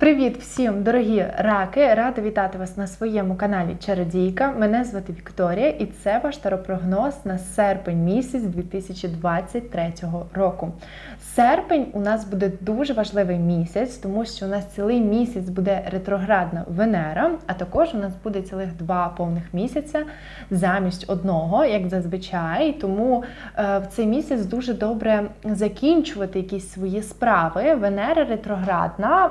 Привіт всім, дорогі раки! Рада вітати вас на своєму каналі Чародійка. Мене звати Вікторія, і це ваш таропрогноз на серпень місяць 2023 року. Серпень у нас буде дуже важливий місяць, тому що у нас цілий місяць буде ретроградна Венера, а також у нас буде цілих два повних місяця замість одного, як зазвичай. Тому е, в цей місяць дуже добре закінчувати якісь свої справи. Венера ретроградна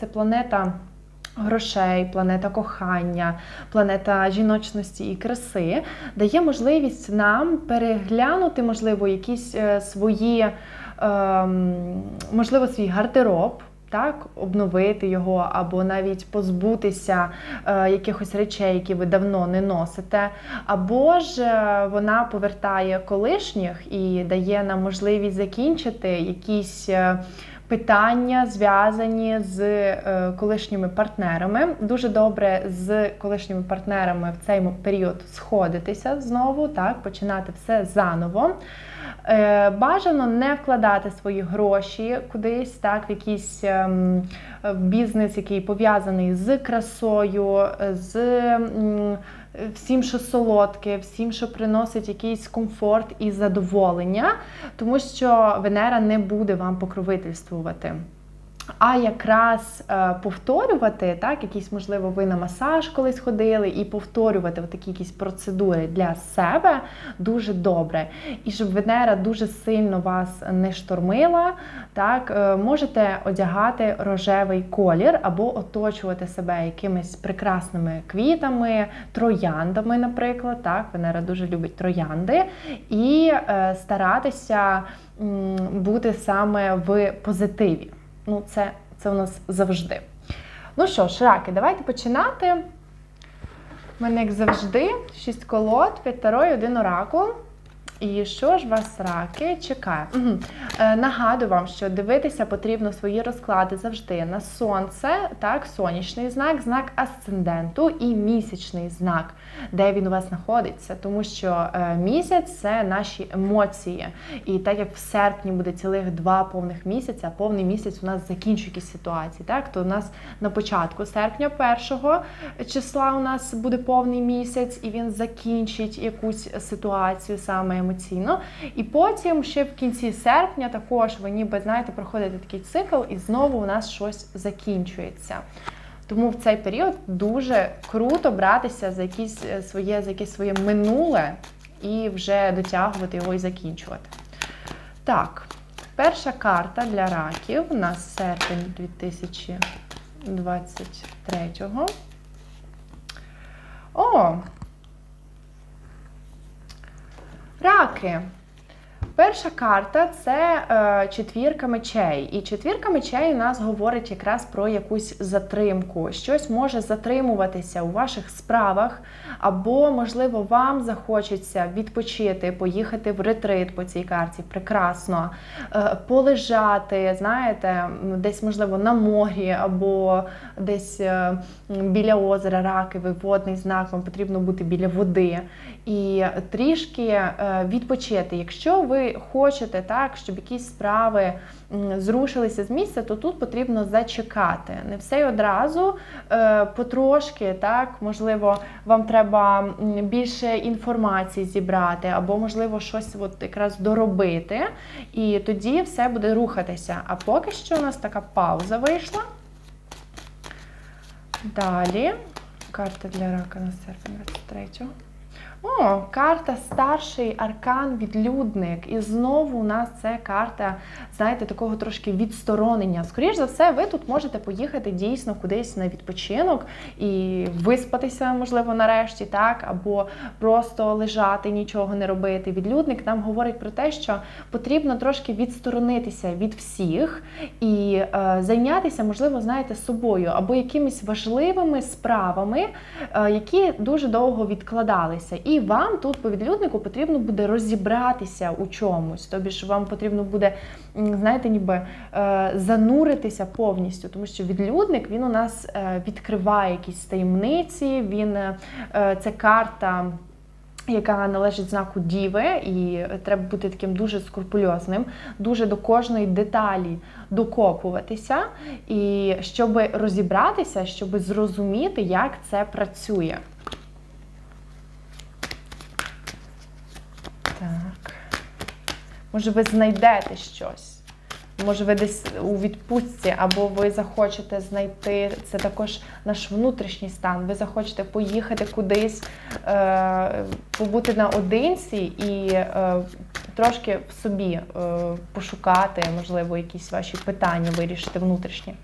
це планета. Грошей, планета кохання, планета жіночності і краси дає можливість нам переглянути, можливо, якісь е, свої, ем, можливо, свій гардероб. Так, обновити його, або навіть позбутися е, якихось речей, які ви давно не носите. Або ж е, вона повертає колишніх і дає нам можливість закінчити якісь. Е, питання зв'язані з е, колишніми партнерами. Дуже добре з колишніми партнерами в цей період сходитися знову, так, починати все заново. Е, Бажано не вкладати свої гроші кудись, так, в якийсь ем, бізнес, який пов'язаний з красою, з всім, що солодке, всім, що приносить якийсь комфорт і задоволення, тому що Венера не буде вам покровительствувати. А якраз е, повторювати, так, якісь, можливо, ви на масаж колись ходили, і повторювати такі якісь процедури для себе дуже добре. І щоб Венера дуже сильно вас не штормила, так, е, можете одягати рожевий колір або оточувати себе якимись прекрасними квітами, трояндами, наприклад. Так, Венера дуже любить троянди, і е, старатися бути саме в позитиві. Ну, це, це у нас завжди. Ну що ж, раки, давайте починати. У мене, як завжди, 6 колод, 5 таро і один оракул. І що ж вас раки чекає? Угу. Е, нагадую вам, що дивитися потрібно свої розклади завжди на сонце, так, сонячний знак, знак асценденту і місячний знак, де він у вас знаходиться. Тому що е, місяць це наші емоції. І так як в серпні буде цілих два повних місяця, повний місяць у нас закінчує якісь ситуації. Так, то у нас на початку серпня, першого числа, у нас буде повний місяць, і він закінчить якусь ситуацію саме емоційно. І потім ще в кінці серпня також ви ніби знаєте, проходите такий цикл, і знову у нас щось закінчується. Тому в цей період дуже круто братися за якісь е, своє, за якесь своє минуле і вже дотягувати його і закінчувати. Так, перша карта для раків у нас серпень 2023. О, Раки. Перша карта це е, четвірка мечей. І четвірка мечей у нас говорить якраз про якусь затримку. Щось може затримуватися у ваших справах, або, можливо, вам захочеться відпочити, поїхати в ретрит по цій карті. Прекрасно, е, полежати, знаєте, десь, можливо, на морі, або десь е, біля озера, раки, водний знак, вам потрібно бути біля води. І трішки е, відпочити. Якщо ви хочете так, щоб якісь справи зрушилися з місця, то тут потрібно зачекати. Не все й одразу, е, потрошки, так, можливо, вам треба більше інформації зібрати, або, можливо, щось от якраз доробити, і тоді все буде рухатися. А поки що у нас така пауза вийшла. Далі карта для рака на серпень 23-го. О, карта старший аркан відлюдник. І знову у нас це карта, знаєте, такого трошки відсторонення. Скоріше за все, ви тут можете поїхати дійсно кудись на відпочинок і виспатися, можливо, нарешті, так, або просто лежати, нічого не робити. Відлюдник нам говорить про те, що потрібно трошки відсторонитися від всіх і е, зайнятися, можливо, знаєте, собою або якимись важливими справами, е, які дуже довго відкладалися. І вам тут по відлюднику потрібно буде розібратися у чомусь. Тобі ж вам потрібно буде, знаєте, ніби е, зануритися повністю, тому що відлюдник він у нас е, відкриває якісь таємниці, він е, це карта. яка належить знаку Діви, і треба бути таким дуже скрупульозним, дуже до кожної деталі докопуватися, і щоб розібратися, щоб зрозуміти, як це працює. Так. Може, ви знайдете щось. Може, ви десь у відпустці, або ви захочете знайти це також наш внутрішній стан. Ви захочете поїхати кудись, е, побути наодинці і е, трошки в собі е, пошукати, можливо, якісь ваші питання вирішити внутрішні.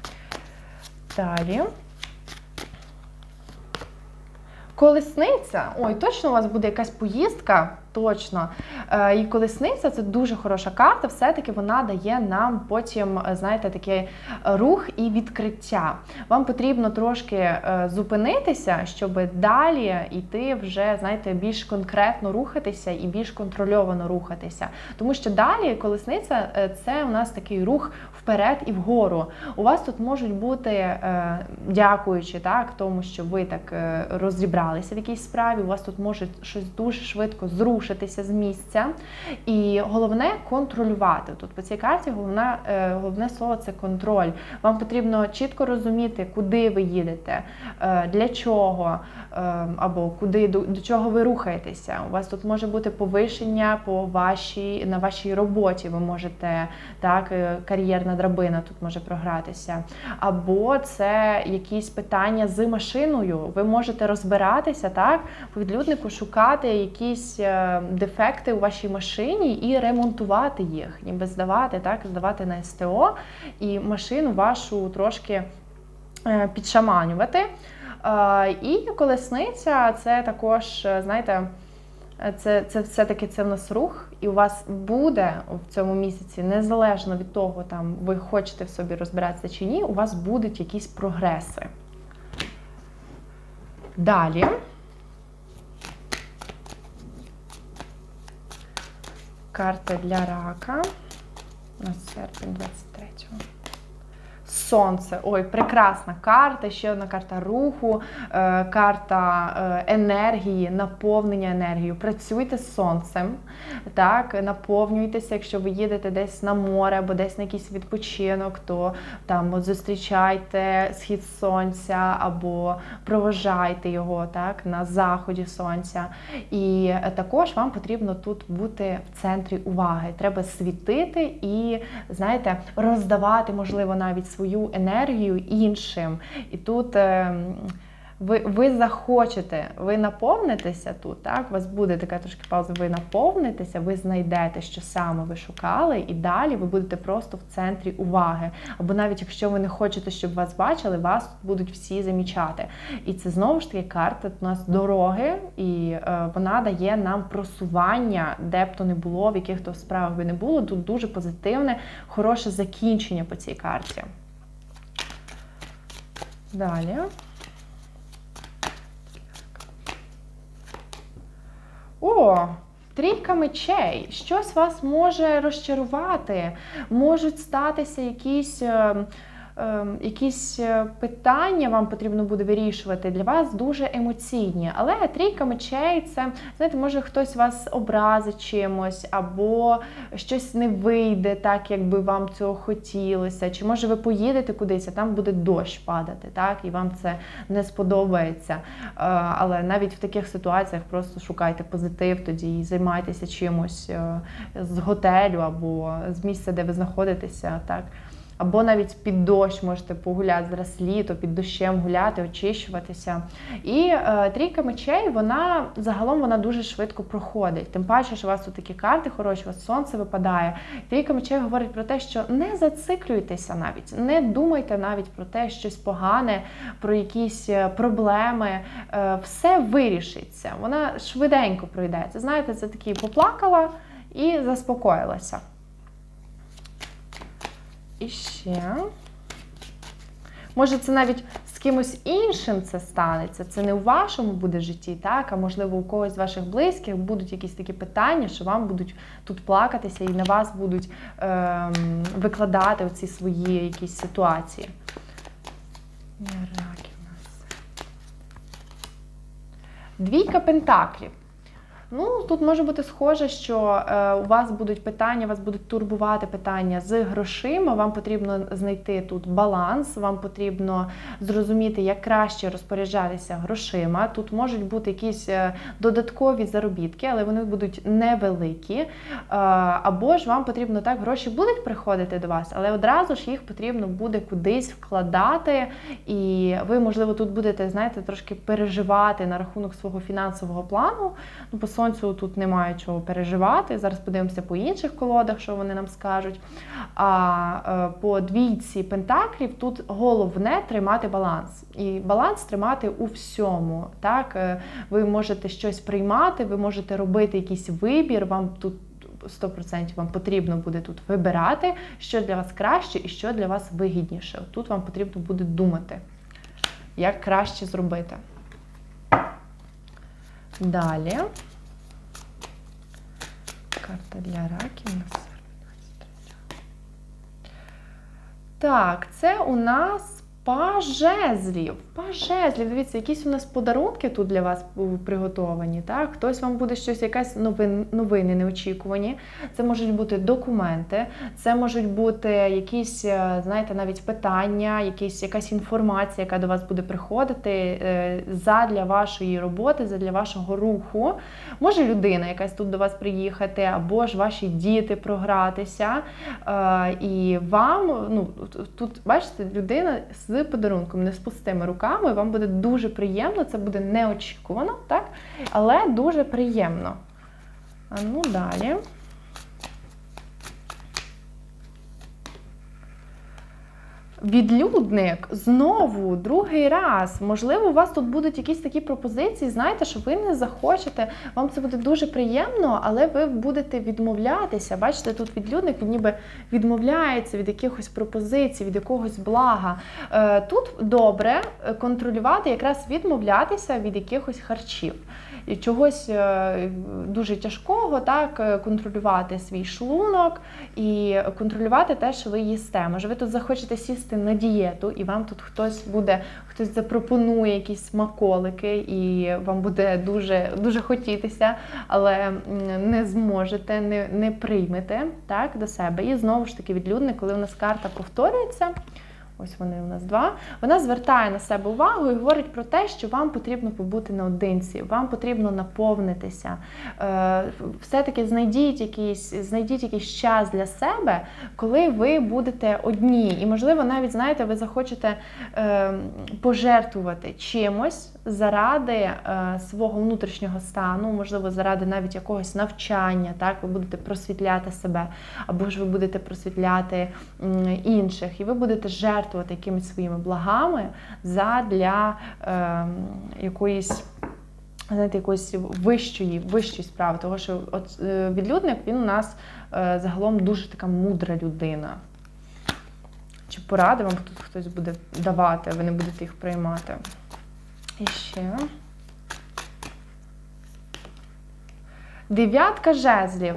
Далі. Колесниця. Ой, точно у вас буде якась поїздка. Точно. Е, І колесниця це дуже хороша карта. Все-таки вона дає нам потім, е, знаєте, такий рух і відкриття. Вам потрібно трошки е, зупинитися, щоб далі йти вже, знаєте, більш конкретно рухатися і більш контрольовано рухатися. Тому що далі колесниця е, це у нас такий рух вперед і вгору. У вас тут можуть бути, е, дякуючи так, тому, що ви так е, розібралися в якійсь справі, у вас тут може щось дуже швидко зрушитися з місця. І головне контролювати. Тут по цій карті головне, головне слово це контроль. Вам потрібно чітко розуміти, куди ви їдете, е, для чого, або куди до, чого ви рухаєтеся. У вас тут може бути повишення по вашій на вашій роботі. Ви можете так, е, драбина тут може програтися. Або це якісь питання з машиною. Ви можете розбиратися так, по відлюднику шукати якісь е, дефекти у вашій машині і ремонтувати їх, ніби здавати, так, здавати на СТО і машину вашу трошки е, підшаманювати. Е, І колесниця це також, знаєте, це, це все-таки це в нас рух, і у вас буде в цьому місяці, незалежно від того, там ви хочете в собі розбиратися чи ні, у вас будуть якісь прогреси. Далі. Карта для рака на серпень 23-го. Сонце. Ой, прекрасна карта, ще одна карта руху, е, карта е, енергії, наповнення енергією. Працюйте з сонцем, так, наповнюйтеся, якщо ви їдете десь на море або десь на якийсь відпочинок, то там от, зустрічайте схід сонця або проважайте його так, на заході сонця. І також вам потрібно тут бути в центрі уваги. Треба світити і, знаєте, роздавати, можливо, навіть свою енергію іншим. І тут е, ви ви захочете, ви наповнитеся тут, так? У вас буде така трошки пауза, ви наповнитеся, ви знайдете, що саме ви шукали, і далі ви будете просто в центрі уваги. Або навіть якщо ви не хочете, щоб вас бачили, вас тут будуть всі замічати. І це знову ж таки карта у нас дороги, і е, вона дає нам просування, де б то не було, в яких то справах би не було. Тут дуже позитивне, хороше закінчення по цій карті. Далі. О, трійка мечей. Щось вас може розчарувати. Можуть статися якісь. Е, е, Якісь е, питання вам потрібно буде вирішувати для вас дуже емоційні. Але трійка мечей це, знаєте, може хтось вас образить чимось, або щось не вийде так, як би вам цього хотілося. Чи може ви поїдете кудись, а там буде дощ падати, так, і вам це не сподобається. Е, Але навіть в таких ситуаціях просто шукайте позитив тоді і займайтеся чимось е, з готелю або з місця, де ви знаходитеся. так. Або навіть під дощ можете погуляти зараз літо, під дощем гуляти, очищуватися. І е, трійка мечей, вона загалом вона дуже швидко проходить. Тим паче, що у вас тут такі карти хороші, у вас сонце випадає. Трійка мечей говорить про те, що не зациклюйтеся навіть, не думайте навіть про те, щось погане, про якісь е, проблеми. Е, все вирішиться. Вона швиденько пройде. Це знаєте, це такі поплакала і заспокоїлася. І. Може, це навіть з кимось іншим це станеться. Це не у вашому буде житті, так, а можливо, у когось з ваших близьких будуть якісь такі питання, що вам будуть тут плакатися і на вас будуть ем, викладати оці свої якісь ситуації. Двійка пентаклів. Ну, тут може бути схоже, що е, у вас будуть питання, вас будуть турбувати питання з грошима. Вам потрібно знайти тут баланс, вам потрібно зрозуміти, як краще розпоряджатися грошима. Тут можуть бути якісь е, додаткові заробітки, але вони будуть невеликі. Е, або ж вам потрібно так, гроші будуть приходити до вас, але одразу ж їх потрібно буде кудись вкладати. І ви, можливо, тут будете, знаєте, трошки переживати на рахунок свого фінансового плану. Ну, по сонцю тут немає чого переживати. Зараз подивимося по інших колодах, що вони нам скажуть. А е, по двійці пентаклів тут головне тримати баланс. І баланс тримати у всьому. Так? Е, Ви можете щось приймати, ви можете робити якийсь вибір, вам тут. 100% вам потрібно буде тут вибирати, що для вас краще і що для вас вигідніше. Тут вам потрібно буде думати, як краще зробити. Далі. Карта для раків на. Так, це у нас пажезлів. Пажезлів. Дивіться, якісь у нас подарунки тут для вас приготовані. Так? Хтось вам буде щось, якась новин, новини неочікувані. Це можуть бути документи, це можуть бути якісь, е, знаєте, навіть питання, якісь, якась інформація, яка до вас буде приходити е, задля вашої роботи, задля вашого руху. Може людина якась тут до вас приїхати, або ж ваші діти програтися. Е, і вам, ну, тут, бачите, людина з подарунком, не з пустими руками, вам буде дуже приємно, це буде неочікувано, так? але дуже приємно. А ну далі. Відлюдник знову другий раз. Можливо, у вас тут будуть якісь такі пропозиції. Знаєте, що ви не захочете, вам це буде дуже приємно, але ви будете відмовлятися. Бачите, тут відлюдник він ніби відмовляється від якихось пропозицій, від якогось блага. Е, тут добре контролювати, якраз відмовлятися від якихось харчів чогось е, дуже тяжкого, так, е, контролювати свій шлунок і контролювати те, що ви їсте. Може, ви тут захочете сісти на дієту, і вам тут хтось буде, хтось запропонує якісь смаколики, і вам буде дуже дуже хотітися, але не зможете, не не приймете так, до себе. І знову ж таки, відлюдник, коли у нас карта повторюється. Ось вони у нас два. Вона звертає на себе увагу і говорить про те, що вам потрібно побути наодинці, вам потрібно наповнитися. Е, все-таки знайдіть якийсь, знайдіть якийсь час для себе, коли ви будете одні. І, можливо, навіть знаєте, ви захочете е, пожертвувати чимось заради е, свого внутрішнього стану, можливо, заради навіть якогось навчання. Так, ви будете просвітляти себе, або ж ви будете просвітляти інших, і ви будете жертвувати жертвувати якимись своїми благами задля е, якоїсь. Знаєте, якоїсь вищої вищої справи, тому що от е, відлюдник він у нас е, загалом дуже така мудра людина. Чи поради вам тут хтось буде давати, ви не будете їх приймати? І. Дев'ятка жезлів.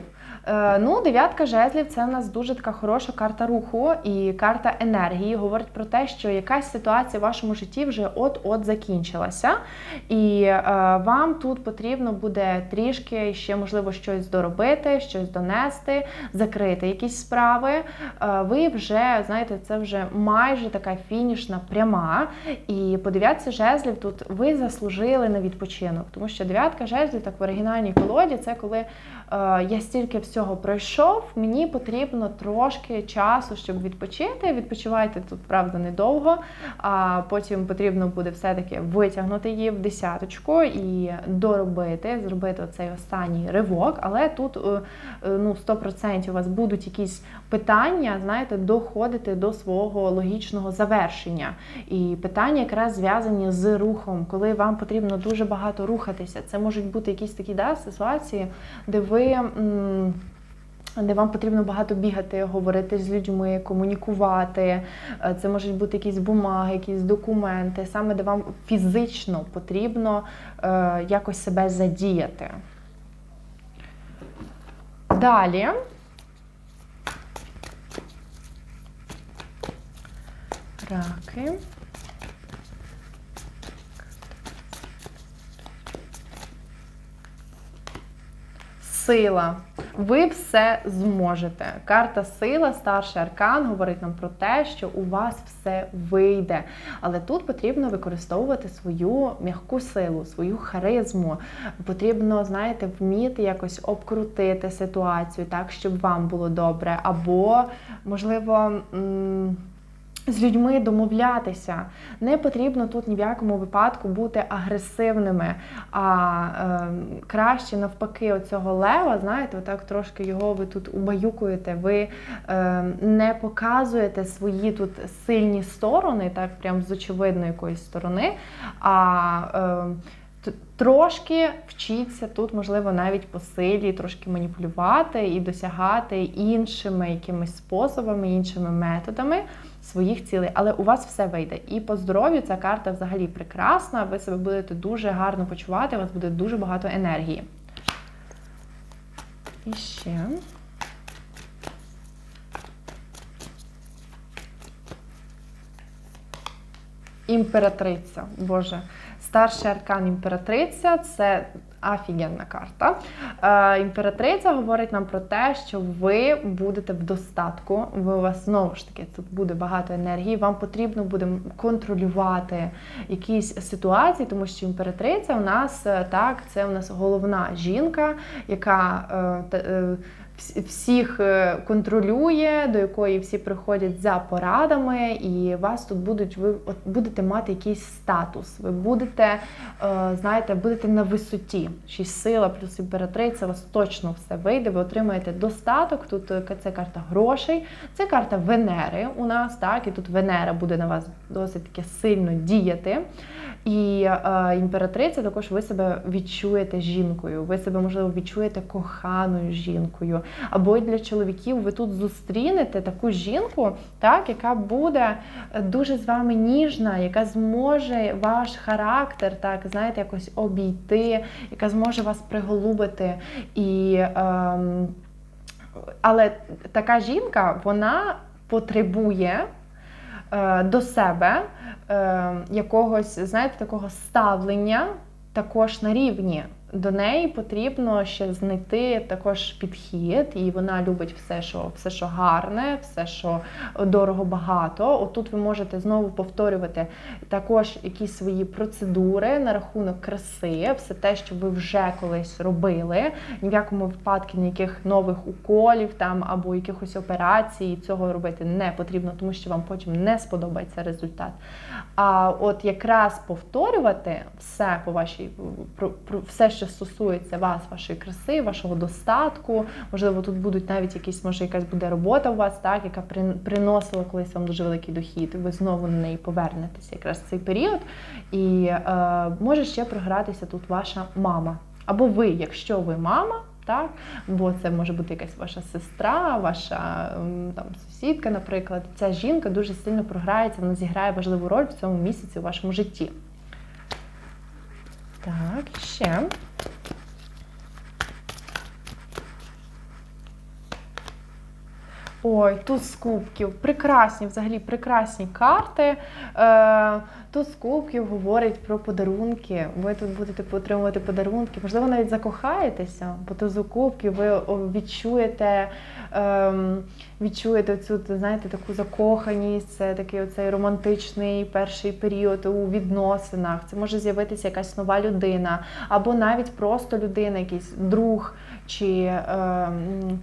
Е, ну, дев'ятка жезлів це у нас дуже така хороша карта руху і карта енергії. Говорить про те, що якась ситуація в вашому житті вже от-от закінчилася, і е, вам тут потрібно буде трішки ще, можливо, щось доробити, щось донести, закрити якісь справи. Е, ви вже, знаєте, це вже майже така фінішна пряма. І по дев'ятці жезлів тут ви заслужили на відпочинок, тому що дев'ятка жезлів, так в оригінальній колоді, це коли. Е, я стільки всього пройшов, мені потрібно трошки часу, щоб відпочити. Відпочивайте тут, правда, недовго, а потім потрібно буде все-таки витягнути її в десяточку і доробити, зробити оцей останній ривок. Але тут е, е, ну, 100% у вас будуть якісь питання, знаєте, доходити до свого логічного завершення. І питання якраз зв'язані з рухом, коли вам потрібно дуже багато рухатися. Це можуть бути якісь такі да, ситуації, де ви ви. Де вам потрібно багато бігати, говорити з людьми, комунікувати. Е, це можуть бути якісь бумаги, якісь документи, саме де вам фізично потрібно е, якось себе задіяти. Далі. Раки. Сила. Ви все зможете. Карта сила, старший аркан говорить нам про те, що у вас все вийде. Але тут потрібно використовувати свою м'яку силу, свою харизму. Потрібно, знаєте, вміти якось обкрутити ситуацію так, щоб вам було добре. Або, можливо, з людьми домовлятися. Не потрібно тут ні в якому випадку бути агресивними, а е, краще навпаки, оцього лева, знаєте, отак трошки його ви тут убаюкуєте, ви е, не показуєте свої тут сильні сторони, так прям з очевидної якоїсь сторони. а е, Трошки вчіться тут, можливо, навіть по силі, трошки маніпулювати і досягати іншими якимись способами, іншими методами своїх цілей. Але у вас все вийде. І по здоров'ю ця карта взагалі прекрасна. Ви себе будете дуже гарно почувати, у вас буде дуже багато енергії. І ще. Імператриця, Боже. Старший аркан імператриця це офігенна карта. Е, Імператриця говорить нам про те, що ви будете в достатку. Ви у вас знову ж таки тут буде багато енергії. Вам потрібно буде контролювати якісь ситуації, тому що імператриця у нас е, так, це у нас головна жінка, яка. Е, е, всіх е, контролює, до якої всі приходять за порадами, і вас тут будуть, ви будете мати якийсь статус. Ви будете, е, знаєте, будете на висоті. Шість сила плюс імператриця, вас точно все вийде. Ви отримаєте достаток. Тут е, це карта грошей, це карта Венери у нас, так, і тут Венера буде на вас досить таки сильно діяти. І е, імператриця також ви себе відчуєте жінкою. Ви себе, можливо, відчуєте коханою жінкою. Або для чоловіків ви тут зустрінете таку жінку, так, яка буде дуже з вами ніжна, яка зможе ваш характер, так, знаєте, якось обійти, яка зможе вас приголубити. І, е, Але така жінка, вона потребує. Е, до себе е, якогось, знаєте, такого ставлення також на рівні до неї потрібно ще знайти також підхід, і вона любить все, що все, що гарне, все, що дорого багато. Отут ви можете знову повторювати також якісь свої процедури на рахунок краси, все те, що ви вже колись робили. Ні в якому випадку ніяких нових уколів там або якихось операцій цього робити не потрібно, тому що вам потім не сподобається результат. А от якраз повторювати все по вашій все, що стосується вас, вашої краси, вашого достатку. Можливо, тут будуть навіть якісь, може, якась буде робота у вас, так, яка приносила колись вам дуже великий дохід, і ви знову на неї повернетеся якраз в цей період. І е, може ще програтися тут ваша мама. Або ви, якщо ви мама. Так, бо це може бути якась ваша сестра, ваша там сусідка, наприклад. Ця жінка дуже сильно програється, вона зіграє важливу роль в цьому місяці у вашому житті. Так, ще. Ой, тут з кубків. Прекрасні, взагалі, прекрасні карти. Е, Тут з кубків говорить про подарунки. Ви тут будете отримувати подарунки. Можливо, навіть закохаєтеся, бо то з кубків ви відчуєте ем, відчуєте цю, знаєте, таку закоханість, це такий оцей романтичний перший період у відносинах. Це може з'явитися якась нова людина, або навіть просто людина, якийсь друг чи. Ем,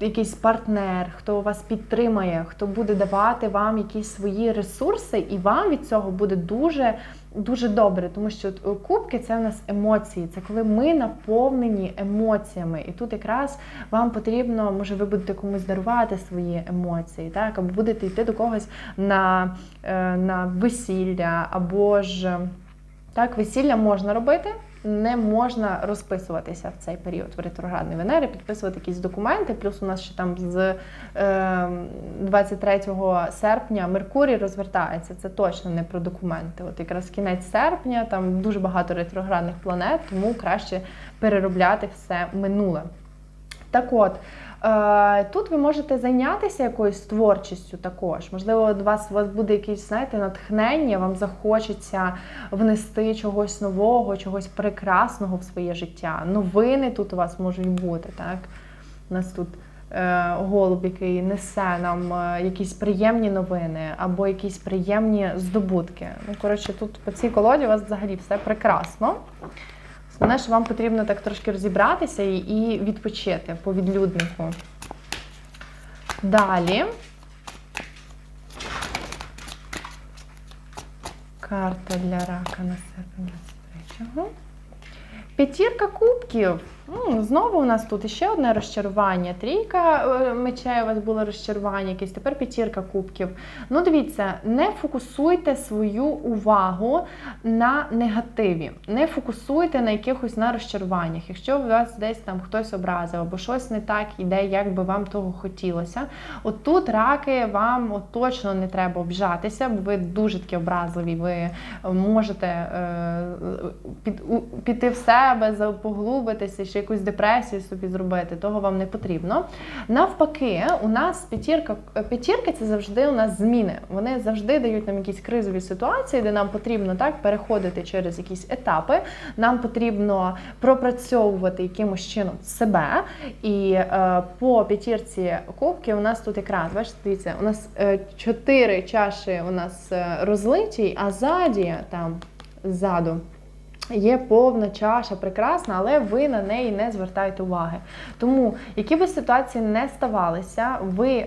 якийсь партнер, хто вас підтримає, хто буде давати вам якісь свої ресурси, і вам від цього буде дуже дуже добре, тому що кубки це в нас емоції, це коли ми наповнені емоціями. І тут якраз вам потрібно, може, ви будете комусь дарувати свої емоції, так, або будете йти до когось на, е, на весілля, або ж так, весілля можна робити не можна розписуватися в цей період в ретроградної Венери, підписувати якісь документи. Плюс у нас ще там з е, 23 серпня Меркурій розвертається. Це точно не про документи. От якраз кінець серпня, там дуже багато ретроградних планет, тому краще переробляти все минуле. Так от. Е, Тут ви можете зайнятися якоюсь творчістю також. Можливо, у вас, у вас буде якесь, знаєте, натхнення, вам захочеться внести чогось нового, чогось прекрасного в своє життя. Новини тут у вас можуть бути, так? У нас тут е, голуб, який несе нам е, якісь приємні новини або якісь приємні здобутки. Ну, коротше, тут по цій колоді у вас взагалі все прекрасно. Основне, що вам потрібно так трошки розібратися і, відпочити по відлюднику. Далі. Карта для рака на серпень 23-го. П'ятірка кубків. М, Знову у нас тут ще одне розчарування. Трійка е, мечей у вас було розчарування, якесь тепер п'ятірка кубків. Ну, дивіться, не фокусуйте свою увагу на негативі, не фокусуйте на якихось на розчаруваннях. Якщо у вас десь там хтось образив або щось не так іде, як би вам того хотілося. От тут раки вам от точно не треба обжатися, бо ви дуже такі образливі. Ви можете е, під, у- піти в себе, поглубитися, ще якусь депресію собі зробити. Того вам не потрібно. Навпаки, у нас п'ятірка п'ятірки це завжди у нас зміни. Вони завжди дають нам якісь кризові ситуації, де нам потрібно так переходити через якісь етапи. Нам потрібно пропрацьовувати якимось чином себе. І е, по п'ятірці кубки у нас тут якраз бачите, дивіться, у нас е, чотири чаші у нас е, розлиті, а ззаді там ззаду. Є повна чаша, прекрасна, але ви на неї не звертаєте уваги. Тому, які би ситуації не ставалися, ви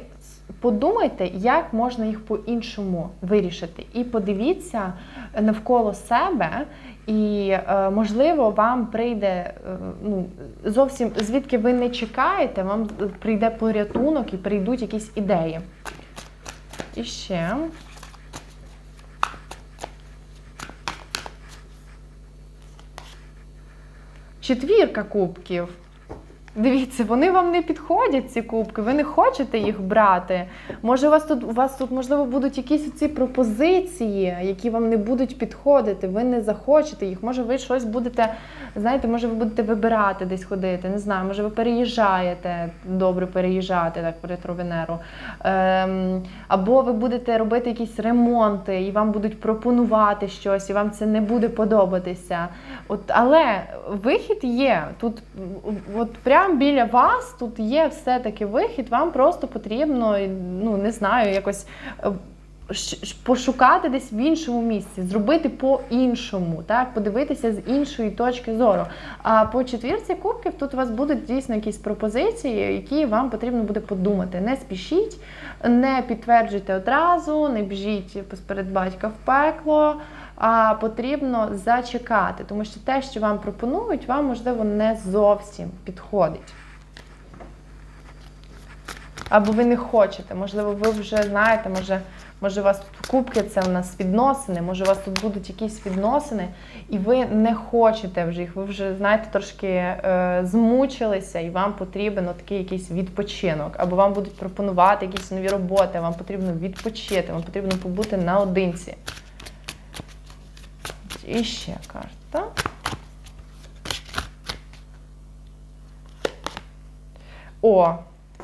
подумайте, як можна їх по-іншому вирішити. І подивіться навколо себе, і е, можливо вам прийде е, ну, зовсім звідки ви не чекаєте, вам прийде порятунок і прийдуть якісь ідеї. І ще. Четвірка кубків. Дивіться, вони вам не підходять, ці кубки, ви не хочете їх брати. Може, у вас тут у вас тут, можливо, будуть якісь ці пропозиції, які вам не будуть підходити, ви не захочете їх. Може, ви щось будете, знаєте, може, ви будете вибирати десь ходити, не знаю, може, ви переїжджаєте, добре переїжджати, так, по ретро-Венеру. Ем, або ви будете робити якісь ремонти, і вам будуть пропонувати щось, і вам це не буде подобатися. От, але вихід є. Тут от прямо біля вас тут є все-таки вихід, вам просто потрібно, ну не знаю, якось. е, Пошукати десь в іншому місці, зробити по-іншому, так, подивитися з іншої точки зору. А по четвірці кубків тут у вас будуть дійсно якісь пропозиції, які вам потрібно буде подумати. Не спішіть, не підтверджуйте одразу, не біжіть посеред батька в пекло, а потрібно зачекати, тому що те, що вам пропонують, вам можливо не зовсім підходить. Або ви не хочете, можливо, ви вже знаєте, може, може у вас тут кубки, це у нас відносини, може у вас тут будуть якісь відносини, і ви не хочете вже їх, ви вже знаєте, трошки е, змучилися, і вам потрібен такий якийсь відпочинок, або вам будуть пропонувати якісь нові роботи, вам потрібно відпочити, вам потрібно побути наодинці. І ще карта. О,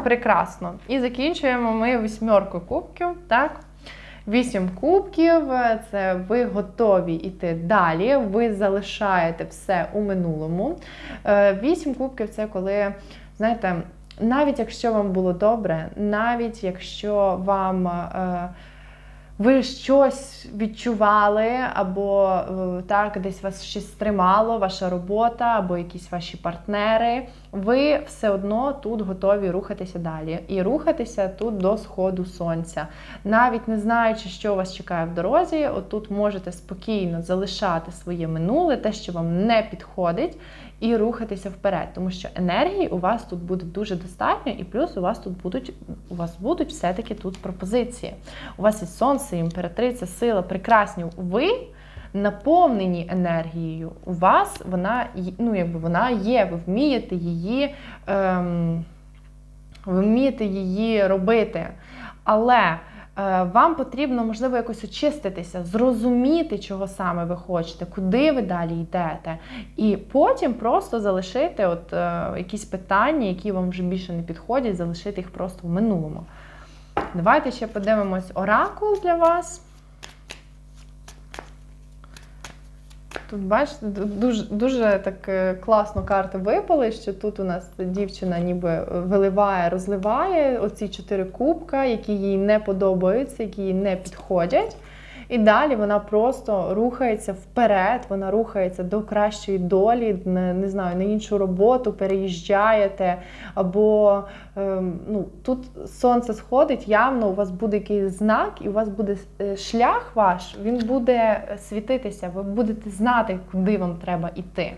прекрасно. І закінчуємо ми вісьмерку кубків. Так? Вісім кубків це ви готові йти далі, ви залишаєте все у минулому. Е, Вісім кубків це коли, знаєте, навіть якщо вам було добре, навіть якщо вам. Ви щось відчували, або е, так, десь вас щось стримало, ваша робота, або якісь ваші партнери. Ви все одно тут готові рухатися далі. І рухатися тут до сходу сонця. Навіть не знаючи, що вас чекає в дорозі, отут можете спокійно залишати своє минуле, те, що вам не підходить, і рухатися вперед, тому що енергії у вас тут буде дуже достатньо, і плюс у вас тут будуть у вас будуть все-таки тут пропозиції. У вас і сонце, імператриця, сила, прекрасні. Ви наповнені енергією. У вас вона є- ну, якби вона є, ви вмієте її. Ем, ви вмієте її робити. Але Вам потрібно, можливо, якось очиститися, зрозуміти, чого саме ви хочете, куди ви далі йдете. І потім просто залишити от, е, якісь питання, які вам вже більше не підходять, залишити їх просто в минулому. Давайте ще подивимось оракул для вас. Тут, бачите, дуже, дуже так е, класно карти випали, що тут у нас дівчина ніби виливає, розливає оці чотири кубка, які їй не подобаються, які їй не підходять. І далі вона просто рухається вперед, вона рухається до кращої долі, не, не знаю, на іншу роботу, переїжджаєте. Або ем, ну, тут сонце сходить, явно у вас буде якийсь знак, і у вас буде е, шлях ваш, він буде світитися, ви будете знати, куди вам треба йти.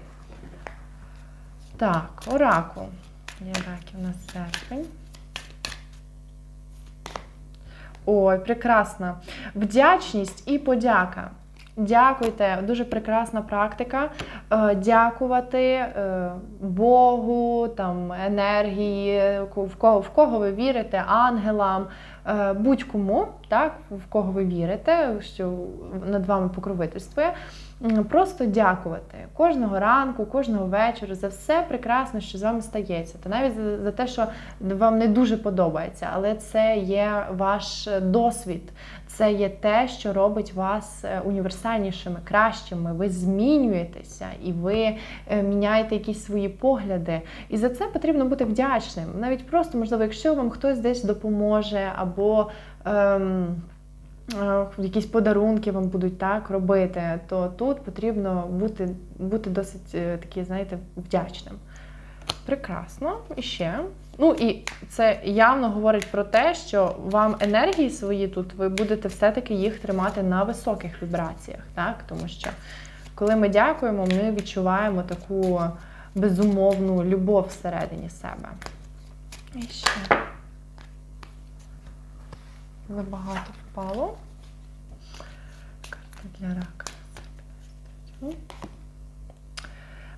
Так, оракул. Є раки у нас серпень. Ой, прекрасно. Вдячність і подяка. Дякуйте, дуже прекрасна практика. Е, Дякувати е, Богу, там, енергії, в кого, в кого ви вірите, ангелам, е, будь-кому, так, в кого ви вірите, що над вами покровительствує. Просто дякувати кожного ранку, кожного вечора за все прекрасне, що з вами стається. Та навіть за, те, що вам не дуже подобається, але це є ваш досвід, це є те, що робить вас е, універсальнішими, кращими. Ви змінюєтеся і ви е, міняєте якісь свої погляди. І за це потрібно бути вдячним. Навіть просто, можливо, якщо вам хтось десь допоможе, або ем, е, якісь подарунки вам будуть так робити, то тут потрібно бути, бути досить е, такі, знаєте, вдячним. Прекрасно. І ще. Ну і це явно говорить про те, що вам енергії свої тут ви будете все-таки їх тримати на високих вібраціях, так? Тому що коли ми дякуємо, ми відчуваємо таку безумовну любов всередині себе. І ще забагато впало. Карта для рака.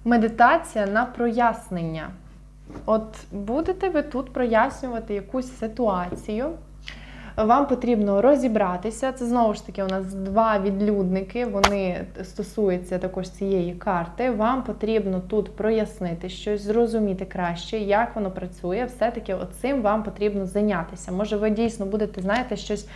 Медитація на прояснення. От будете ви тут прояснювати якусь ситуацію. Вам потрібно розібратися. Це знову ж таки у нас два відлюдники, вони стосуються також цієї карти. Вам потрібно тут прояснити щось, зрозуміти краще, як воно працює. Все-таки оцим вам потрібно зайнятися. Може, ви дійсно будете, знаєте, щось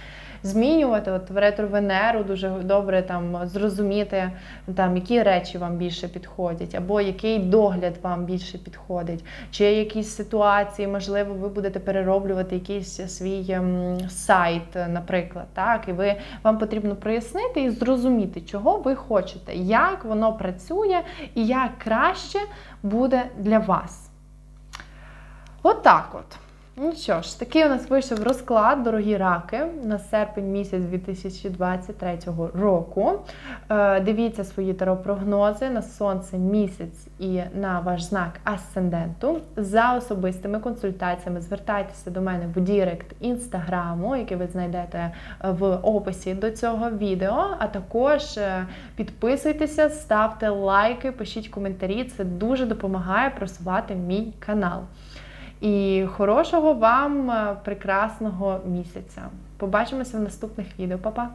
змінювати. От в ретро-венеру дуже добре там зрозуміти, там, які речі вам більше підходять, або який догляд вам більше підходить, чи якісь ситуації, можливо, ви будете перероблювати якийсь свій ем, сайт, наприклад. Так, і ви вам потрібно прояснити і зрозуміти, чого ви хочете, як воно працює і як краще буде для вас. Отак от. Ну що ж, такий у нас вийшов розклад, дорогі раки, на серпень місяць 2023 року. Е, Дивіться свої таропрогнози на сонце, місяць і на ваш знак асценденту. За особистими консультаціями звертайтеся до мене в Дірект інстаграму, який ви знайдете в описі до цього відео. А також е, підписуйтеся, ставте лайки, пишіть коментарі. Це дуже допомагає просувати мій канал. І хорошого вам е, прекрасного місяця. Побачимося в наступних відео. Па-па!